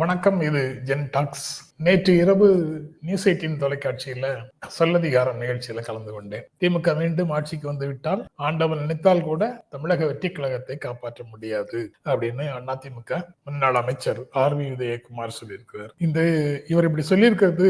வணக்கம் இது gen tax. நேற்று இரவு நியூஸ் எயிட்டின் தொலைக்காட்சியில சொல்லதிகாரம் நிகழ்ச்சியில கலந்து கொண்டேன். திமுக மீண்டும் ஆட்சிக்கு வந்து விட்டால் ஆண்டவன் நினைத்தால் கூட தமிழக வெற்றி கழகத்தை காப்பாற்ற முடியாது அப்படின்னு அதிமுக முன்னாள் அமைச்சர் ஆர் வி உதயகுமார் சொல்லியிருக்கிறார். இந்த இவர் இப்படி சொல்லியிருக்கிறது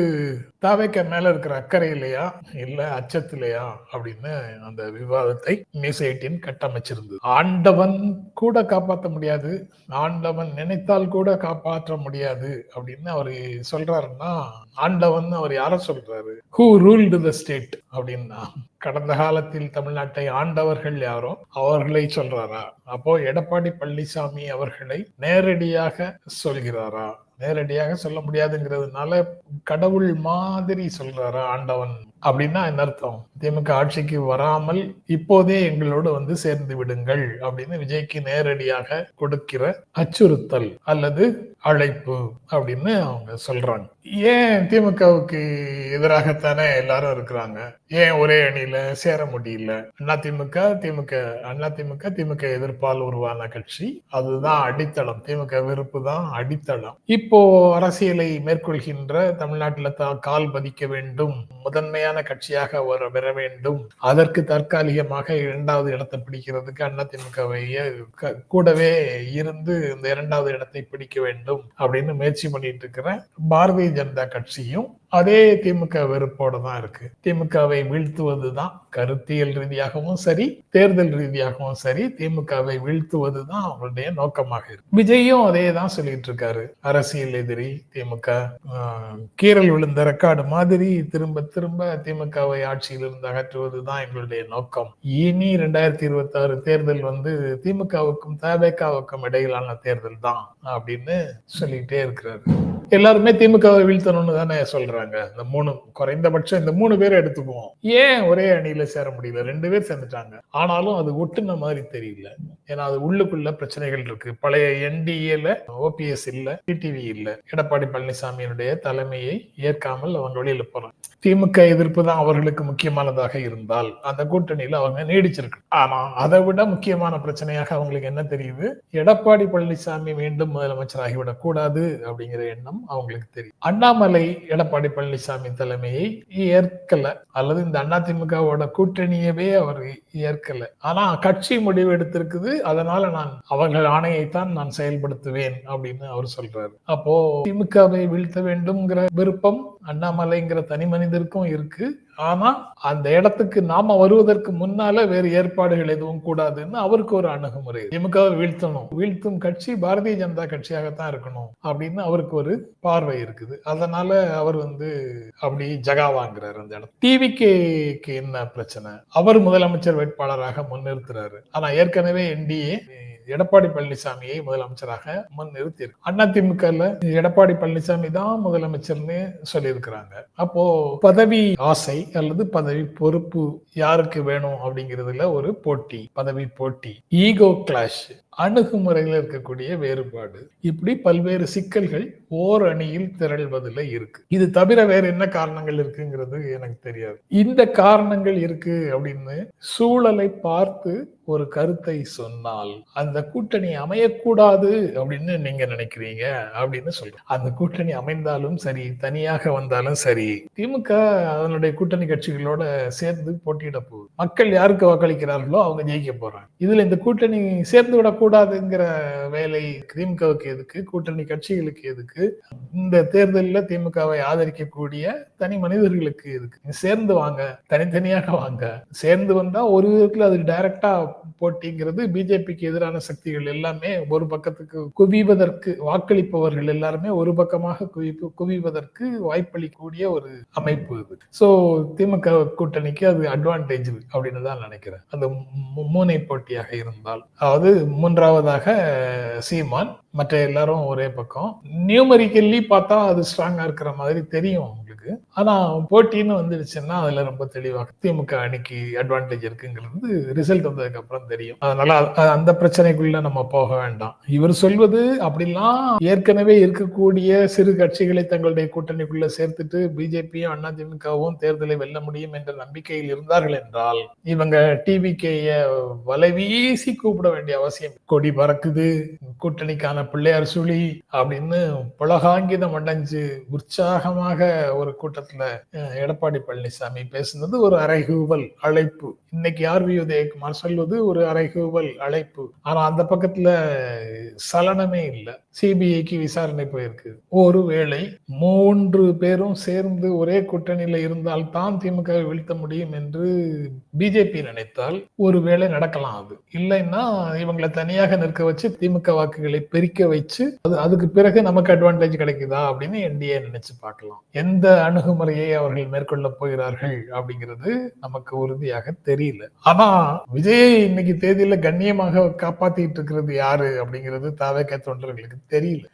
தாவேக்க மேல இருக்கிற அக்கறையிலையா இல்ல அச்சத்திலையா? அப்படின்னு அந்த விவாதத்தை நியூஸ் எயிட்டின் கட்டமைச்சிருந்தது. ஆண்டவன் கூட காப்பாற்ற முடியாது ஆண்டவன் நினைத்தால் கூட காப்பாற்ற முடியாது அப்படின்னு அவர் சொல்ற சொல்றாருன்னா ஆண்டவன் அவர் யார சொல்றாரு? ஹூ ரூல்டு த ஸ்டேட் அப்படின்னா கடந்த காலத்தில் தமிழ்நாட்டை ஆண்டவர்கள் யாரோ அவர்களை சொல்றாரா? அப்போ எடப்பாடி பழனிசாமி அவர்களை நேரடியாக சொல்கிறாரா? நேரடியாக சொல்ல முடியாதுங்கிறதுனால கடவுள் மாதிரி சொல்றாரா ஆண்டவன்? அப்படின்னா என்ன அர்த்தம்? திமுக ஆட்சிக்கு வராமல் இப்போதே எங்களோடு வந்து சேர்ந்து விடுங்கள் அப்படின்னு விஜய்க்கு நேரடியாக கொடுக்கிற அச்சுறுத்தல் அல்லது அழைப்பு அப்படின்னு அவங்க சொல்றாங்க. ஏன் திமுகவுக்கு எதிராகத்தானே எல்லாரும் இருக்கிறாங்க? ஏன் ஒரே அணியில சேர முடியல? அண்ணா திமுக திமுக அண்ணா திமுக திமுக எதிர்ப்பால் உருவான கட்சி. அதுதான் அடித்தளம். திமுக வெறுப்பு தான் அடித்தளம். இப்போ அரசியலை மேற்கொள்கின்ற தமிழ்நாட்டில் தான் கால் பதிக்க வேண்டும். முதன்மையான கட்சியாக வர பெற வேண்டும். அதற்கு தற்காலிகமாக இரண்டாவது இடத்தை பிடிக்கிறதுக்கு அண்ணா திமுகவை கூடவே இருந்து இந்த இரண்டாவது இடத்தை பிடிக்க வேண்டும் அப்படின்னு முயற்சி பண்ணிட்டு இருக்கிற பாரதிய ஜனதா கட்சியும் அதே திமுக வெறுப்போட தான் இருக்கு. திமுகவை வீழ்த்துவது தான் கருத்தியல் ரீதியாகவும் சரி தேர்தல் ரீதியாகவும் சரி திமுகவை வீழ்த்துவது தான் அவருடைய நோக்கமாக இருக்கு. விஜயும் அதே தான் சொல்லிட்டு இருக்காரு. அரசியல் எதிரி திமுக கீரல் விழுந்த ரெக்கார்டு மாதிரி திரும்ப திரும்ப திமுகவை ஆட்சியில் இருந்து அகற்றுவது தான் எங்களுடைய நோக்கம். இனி ரெண்டாயிரத்தி இருபத்தி ஆறு தேர்தல் வந்து திமுகவுக்கும் தபேகாவுக்கும் இடையிலான தேர்தல் தான் அப்படின்னு சொல்லிட்டே இருக்கிறாரு. எல்லாருமே திமுகவை வீழ்த்தணும்னு தானே சொல்றாங்க. சேர்ந்துட்டாங்க இந்த மூணு குறைந்தபட்சம் இந்த மூணு பேரை எடுத்துக்குவோம். ஏன் ஒரே அணியில சேர முடியல? ரெண்டு பேர் சேர்ந்துட்டாங்க. ஆனாலும் அது ஒட்டுன மாதிரி தெரியல. ஏன்னா அது உள்ளுக்குள்ள பிரச்சனைகள் இருக்கு. பழைய என்டிஏல ஓபிஎஸ் இல்ல டிடிவி இல்ல. எடப்பாடி பழனிசாமியினுடைய தலைமையை ஏற்காமல் அவங்க வெளியில போறாங்க. திமுக எதிர்ப்பு தான் அவர்களுக்கு முக்கியமானதாக இருந்தால் அந்த கூட்டணியில அவங்க நீடிச்சிருக்கு ஆனா அதை விட முக்கியமான பிரச்சனையாக அவங்களுக்கு என்ன தெரியுது? எடப்பாடி பழனிசாமி மீண்டும் முதலமைச்சர் ஆகிவிடக் கூடாது அப்படிங்கிற எண்ணம் அவங்களுக்கு தெரியும். அண்ணாமலை எடப்பாடி பழனிசாமி தலைமையை ஏற்கல அல்லது இந்த அதிமுகவோட கூட்டணியவே அவர் ஏற்கல. ஆனா கட்சி முடிவு எடுத்திருக்குது அதனால நான் அவர்கள் ஆணையைத்தான் நான் செயல்படுத்துவேன் அப்படின்னு அவர் சொல்றாரு. அப்போ திமுகவை வீழ்த்த வேண்டும்ங்கிற விருப்பம் அண்ணாமலைங்கிற தனி மனிதருக்கும் இருக்கு. ஆனா அந்த இடத்துக்கு நாம வருவதற்கு முன்னால வேறு ஏற்பாடுகள் எதுவும் கூடாதுன்னு அவருக்கு ஒரு அணுகுமுறை. திமுகவை வீழ்த்தணும். வீழ்த்தும் கட்சி பாரதிய ஜனதா கட்சியாகத்தான் இருக்கணும் அப்படின்னு அவருக்கு ஒரு பார்வை இருக்குது. அதனால அவர் வந்து அப்படி ஜகா வாங்குறாரு அந்த இடம் டிவிக்கு என்ன பிரச்சனை? அவர் முதலமைச்சர் வேட்பாளராக முன்னிறுத்துறாரு. ஆனா ஏற்கனவே என்டிஏ எடப்பாடி பழனிசாமியை முதலமைச்சராக முன்னிறுத்தி அதிமுக எடப்பாடி பழனிசாமி தான் முதலமைச்சர்னு சொல்லியிருக்கிறாங்க. அப்போ பதவி ஆசை அல்லது பதவி பொறுப்பு யாருக்கு வேணும் அப்படிங்கிறதுல ஒரு போட்டி பதவி போட்டி ஈகோ கிளாஷ். அணுகுமுறையில் இருக்கக்கூடிய வேறுபாடு. இப்படி பல்வேறு சிக்கல்கள் ஓர் அணியில் திரள்வதில் இருக்கு. இது தவிர வேற என்ன காரணங்கள் இருக்குங்கிறது எனக்கு தெரியாது. இந்த காரணங்கள் இருக்கு அப்படின்னு சூழலை பார்த்து ஒரு கருத்தை சொன்னால் அந்த கூட்டணி அமையக்கூடாது அப்படின்னு நீங்க நினைக்கிறீங்க அப்படின்னு சொல்றேன் அந்த கூட்டணி அமைந்தாலும் சரி தனியாக வந்தாலும் சரி திமுக அதனுடைய கூட்டணி கட்சிகளோட சேர்ந்து போட்டியிட போகுது. மக்கள் யாருக்கு வாக்களிக்கிறார்களோ அவங்க ஜெயிக்க போறாங்க. இதுல இந்த கூட்டணி சேர்ந்து கூடாதுங்கிற வேலை திமுகவுக்கு எதுக்கு? கூட்டணி கட்சிகளுக்கு எதுக்கு? இந்த தேர்தலில் திமுகவை ஆதரிக்கக்கூடிய தனி மனிதர்களுக்கு எதுக்கு? சேர்ந்து வாங்க தனித்தனியாக வாங்க. சேர்ந்து வந்தா ஒரு விதத்துல அது டைரக்டா போட்டிங்கிறது பிஜேபிக்கு எதிரான சக்திகள் எல்லாமே ஒரு பக்கத்துக்கு குவிவதற்கு வாக்களிப்பவர்கள் எல்லாருமே ஒரு பக்கமாக குவிப்பு குவிவதற்கு வாய்ப்பளிக்கக்கூடிய ஒரு அமைப்பு இது. சோ திமுக கூட்டணிக்கு அது அட்வான்டேஜ் அப்படின்னு தான் நினைக்கிறேன். அந்த மூனை போட்டியாக இருந்தால். அதாவது மூன்றாவதாக சீமான். மற்ற எல்லாரும் ஒரே பக்கம். நியூமரிக்கல்லி பார்த்தா அது ஸ்ட்ராங்கா இருக்கிற மாதிரி தெரியும். இருக்கு. ஆனா போட்டின்னு வந்துடுச்சுன்னா அதுல ரொம்ப தெளிவாக திமுக அணிக்கு அட்வான்டேஜ் இருக்குங்கிறது ரிசல்ட் வந்ததுக்கு அப்புறம் தெரியும். அதனால அந்த பிரச்சனைக்குள்ள நம்ம போக வேண்டாம். இவர் சொல்வது அப்படிலாம் ஏற்கனவே இருக்கக்கூடிய சிறு கட்சிகளை தங்களுடைய கூட்டணிக்குள்ள சேர்த்துட்டு பிஜேபியும் அண்ணா திமுகவும் தேர்தலை வெல்ல முடியும் என்ற நம்பிக்கையில் இருந்தார்கள் என்றால் இவங்க டிவிகேய வலை வீசி கூப்பிட வேண்டிய அவசியம். கொடி பறக்குது கூட்டணிக்கான பிள்ளையார் சுழி அப்படின்னு புலகாங்கிதம் அடைஞ்சு உற்சாகமாக ஒரு கூட்டத்துல எடப்பாடி பழனிசாமி பேசுனது ஒரு அறைகூவல் அழைப்பு. இன்னைக்கு ஆர் வி உதயகுமார் சொல்வது ஒரு அறைகூவல் அழைப்பு. ஆனா அந்த பக்கத்துல சலனமே இல்லை. சிபிஐக்கு விசாரணை போயிருக்கு. ஒருவேளை மூன்று பேரும் சேர்ந்து ஒரே கூட்டணியில இருந்தால் தான் திமுக வீழ்த்த முடியும் என்று பிஜேபி நினைத்தால் ஒருவேளை நடக்கலாம் அது. இல்லைன்னா இவங்களை தனியாக நிற்க வச்சு திமுக வாக்குகளை பெருக்க வச்சு அது அதுக்கு பிறகு நமக்கு அட்வான்டேஜ் கிடைக்குதா அப்படின்னு என்டிஏ நினைச்சு பார்க்கலாம். எந்த அணுகுமுறையை அவர்கள் மேற்கொள்ள போகிறார்கள் அப்படிங்கிறது நமக்கு உறுதியாக தெரியும் தெரியல. ஆனா விஜயை இன்னைக்கு தேதியில கண்ணியமாக காப்பாத்திட்டு இருக்கிறது யாரு அப்படிங்கிறது தாவேக்க தொண்டர்களுக்கு தெரியல.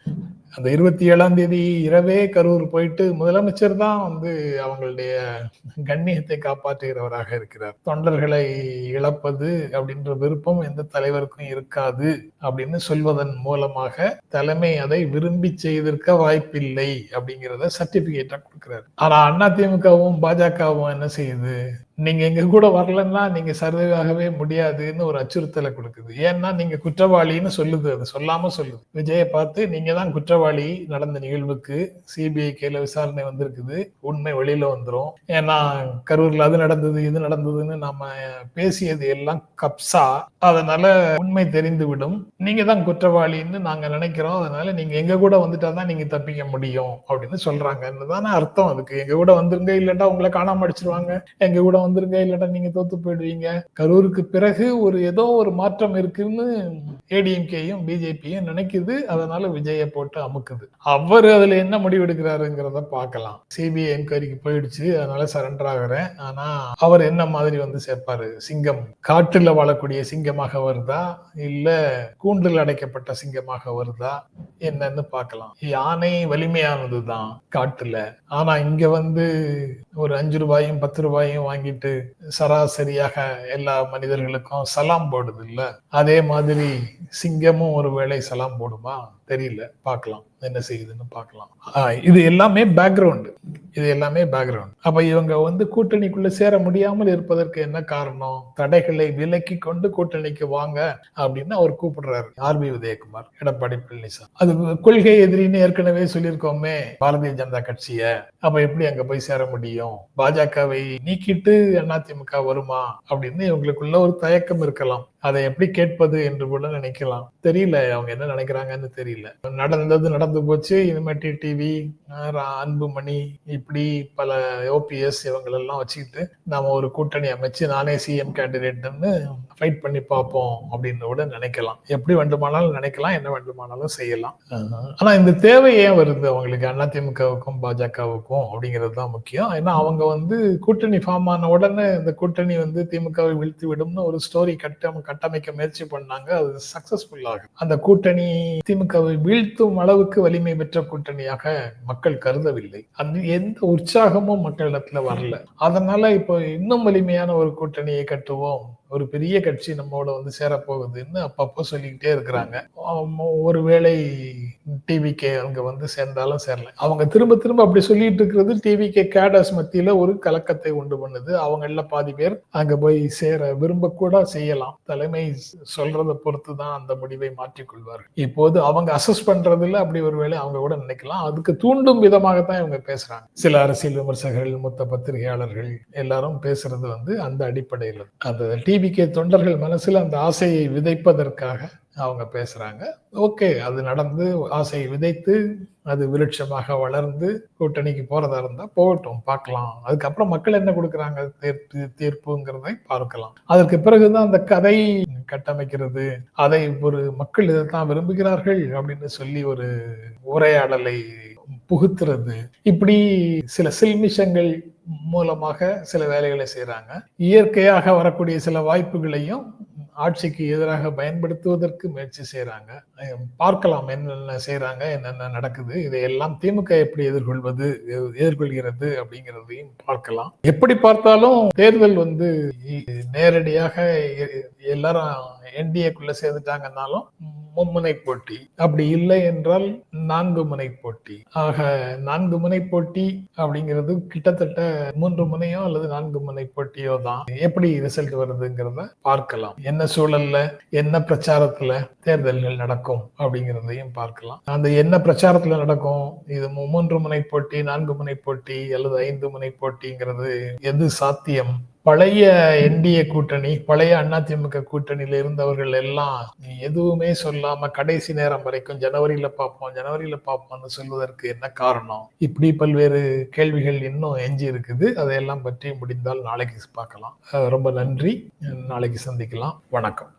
அந்த இருபத்தி ஏழாம் தேதி இரவே கரூர் போயிட்டு முதலமைச்சர் தான் வந்து அவங்களுடைய கண்ணியத்தை காப்பாற்றுகிறவராக இருக்கிறார். தொண்டர்களை இழப்பது அப்படின்ற விருப்பம் எந்த தலைவருக்கும் இருக்காது அப்படின்னு சொல்வதன் மூலமாக தலைமை அதை விரும்பி செய்திருக்க வாய்ப்பில்லை அப்படிங்கிறத சர்டிபிகேட்டா கொடுக்கிறாரு. ஆனா அதிமுகவும் பாஜகவும் என்ன செய்யுது? நீங்க எங்க கூட வரலன்னா நீங்க சர்வே முடியாதுன்னு ஒரு அச்சுறுத்தலை கொடுக்குது. ஏன்னா நீங்க குற்றவாளின்னு சொல்லுது அது. சொல்லாம சொல்லுது. விஜயை பார்த்து நீங்க தான் குற்றவாளி நடந்த நிகழ்வுக்கு சிபிஐ கையில விசாரணை வந்திருக்குது. உண்மை வெளியில வந்துடும் ஏன்னா கரூர்ல அது நடந்தது இது நடந்ததுன்னு நாம பேசியது எல்லாம் கப்சா. அதனால உண்மை தெரிந்து விடும் நீங்க தான் குற்றவாளின்னு நாங்க நினைக்கிறோம். அதனால நீங்க எங்க கூட வந்துட்டாதான் நீங்க தப்பிக்க முடியும் அப்படின்னு சொல்றாங்கன்னு தானே அர்த்தம். அதுக்கு எங்க கூட வந்துருங்க இல்லட்டா உங்களை காணாம அடிச்சிருவாங்க. எங்க கூட வந்துருங்க இல்லாட்டா நீங்க தோத்து போயிடுவீங்க. கரூருக்கு பிறகு ஒரு ஏதோ ஒரு மாற்றம் இருக்குன்னு ஏடிஎம்கேயும் பிஜேபியும் நினைக்குது. அதனால விஜய போட்டு அமுக்குது. அவர் அதுல என்ன முடிவு எடுக்கிறாருங்கிறத பார்க்கலாம் சிபிஐ என்கொயரிக்கு போயிடுச்சு. அதனால சரண்டர் ஆகிறேன். ஆனா அவர் என்ன மாதிரி வந்து சேர்ப்பாரு? சிங்கம். காட்டுல வாழக்கூடிய சிங்கமாக வருதா? இல்ல கூண்டில் அடைக்கப்பட்ட சிங்கமாக வருதா? என்னன்னு பார்க்கலாம். யானை வலிமையானது தான் காட்டுல. ஆனா இங்க வந்து ஒரு அஞ்சு ரூபாயும் பத்து ரூபாயும் வாங்கிட்டு சராசரியாக எல்லா மனிதர்களுக்கும் சலாம் போடுது இல்ல அதே மாதிரி சிங்கமும் ஒரு வேலை சலாம் போடுமா? தெரியல. பார்க்கலாம். என்ன செய்யுதுன்னு பார்க்கலாம். ஆஹ் இது எல்லாமே பேக்ரவுண்டு இது எல்லாமே பேக்ரவுண்ட் அப்ப இவங்க வந்து கூட்டணிக்குள்ள சேர முடியாமல் இருப்பதற்கு என்ன காரணம்? தடைகளை விலக்கி கொண்டு கூட்டணிக்கு வாங்க அப்படின்னு அவர் கூப்பிடுறாரு. R B Udhayakumar Edappadi Palaniswami. அது கொள்கை எதிரின்னு ஏற்கனவே சொல்லியிருக்கோமே பாரதிய ஜனதா கட்சிய. அப்ப எப்படி அங்க போய் சேர முடியும்? பாஜகவை நீக்கிட்டு அதிமுக வருமா? அப்படின்னு இவங்களுக்குள்ள ஒரு தயக்கம் இருக்கலாம். அதை எப்படி கேட்பது என்று கூட நினைக்கலாம். தெரியல அவங்க என்ன நினைக்கிறாங்கன்னு தெரியல. நடந்தது நடந்து போச்சு. இனிமேட்டு டிவி அன்புமணி இப்படி பல ஓபிஎஸ் இவங்களெல்லாம் வச்சுக்கிட்டு நாம ஒரு கூட்டணி அமைச்சு நானே சிஎம் கேண்டிடேட்னு ஃபைட் பண்ணி பார்ப்போம் அப்படின்னு கூட நினைக்கலாம். எப்படி வேண்டுமானாலும் நினைக்கலாம் என்ன வேண்டுமானாலும் செய்யலாம். ஆனா இந்த தேவை ஏன் வருது அவங்களுக்கு? அதிமுகவுக்கும் பாஜகவுக்கும் அப்படிங்கிறது தான் முக்கியம். ஏன்னா அவங்க வந்து கூட்டணி ஃபார்ம் ஆன உடனே இந்த கூட்டணி வந்து திமுகவை வீழ்த்தி விடும்னு ஒரு ஸ்டோரி கட்ட கட்டமைக்க முயற்சி பண்ணாங்க அது சக்சஸ்ஃபுல்லாக அந்த கூட்டணி திமுகவை வீழ்த்தும் அளவுக்கு வலிமை பெற்ற கூட்டணியாக மக்கள் கருதவில்லை. அந்த எந்த உற்சாகமும் மக்களிடத்துல வரல. அதனால இப்போ இன்னும் வலிமையான ஒரு கூட்டணியை கட்டுவோம். ஒரு பெரிய கட்சி நம்மோட வந்து சேரப்போகுதுன்னு அப்பப்போ சொல்லிக்கிட்டே இருக்கிறாங்க. ஒருவேளை டிவிகே அங்க வந்து சேர்ந்தாலும் சேரல. அவங்க திரும்ப திரும்ப அப்படி சொல்லிட்டு இருக்கிறது டிவிகே கேடர்ஸ் மத்தியில ஒரு கலக்கத்தை உண்டு பண்ணுது. அவங்கள பாதி பேர் அங்க போய் சேர விரும்ப கூட செய்யலாம். தலைமை சொல்றதை பொறுத்து தான் அந்த முடிவை மாற்றிக்கொள்வார்கள். இப்போது அவங்க அசஸ் பண்றதுல அப்படி ஒரு வேளை அவங்க கூட நினைக்கலாம். அதுக்கு தூண்டும் விதமாகத்தான் இவங்க பேசுறாங்க. சில அரசியல் விமர்சகர்கள் மொத்த பத்திரிகையாளர்கள் எல்லாரும் பேசுறது வந்து அந்த அடிப்படையில். அந்த டிவி டிவிகே தொண்டர்கள் மனசில் அந்த ஆசையை விதைப்பதற்காக அவங்க பேசுறாங்க. ஓகே அது நடந்து ஆசையை விதைத்து அது விருட்சமாக வளர்ந்து கூட்டணிக்கு போறதா இருந்தா போகட்டும் பார்க்கலாம். அதுக்கப்புறம் மக்கள் என்ன கொடுக்குறாங்க? தீர்ப்பு தீர்ப்புங்கிறதை பார்க்கலாம். அதற்கு பிறகுதான் அந்த கதை கட்டமைக்கிறது. அதை ஒரு மக்கள் இதைத்தான் விரும்புகிறார்கள் அப்படின்னு சொல்லி ஒரு உரையாடலை புகுத்துறது. இப்படி சில சில்மிஷங்கள் மூலமாக சில வேலைகளை செய்யறாங்க இயற்கையாக வரக்கூடிய சில வாய்ப்புகளையும் ஆட்சிக்கு எதிராக பயன்படுத்துவதற்கு முயற்சி செய்கிறாங்க பார்க்கலாம் என்னென்ன செய்கிறாங்க என்னென்ன நடக்குது இதையெல்லாம் திமுக எப்படி எதிர்கொள்வது எதிர்கொள்கிறது அப்படிங்கிறதையும் பார்க்கலாம். எப்படி பார்த்தாலும் தேர்தல் வந்து நேரடியாக எல்லாரும் என்டிஏக்குள்ள சேர்ந்துட்டாங்கன்னாலும் மும்முனை போட்டி. அப்படி இல்லை என்றால் நான்கு முனை போட்டி. ஆக நான்கு முனை போட்டி அப்படிங்கிறது கிட்டத்தட்ட மூன்று முனையோ அல்லது நான்கு முனை போட்டியோ தான். எப்படி ரிசல்ட் வருதுங்கிறத பார்க்கலாம். என்ன சூழல்ல என்ன பிரச்சாரத்துல தேர்தல்கள் நடக்கும் அப்படிங்கிறதையும் பார்க்கலாம். அந்த என்ன பிரச்சாரத்துல நடக்கும்? இது மூன்று முனை போட்டி நான்கு முனை போட்டி அல்லது ஐந்து முனை போட்டிங்கிறது எது சாத்தியம்? பழைய என்டிஏ கூட்டணி பழைய அதிமுக கூட்டணியில இருந்தவர்கள் எல்லாம் எதுவுமே சொல்லாம கடைசி நேரம் வரைக்கும் ஜனவரியில பார்ப்போம் ஜனவரியில பார்ப்போம்னு சொல்வதற்கு என்ன காரணம்? இப்படி பல்வேறு கேள்விகள் இன்னும் எஞ்சி இருக்குது. அதையெல்லாம் பற்றி முடிந்தால் நாளைக்கு பார்க்கலாம். ரொம்ப நன்றி. நாளைக்கு சந்திக்கலாம். வணக்கம்.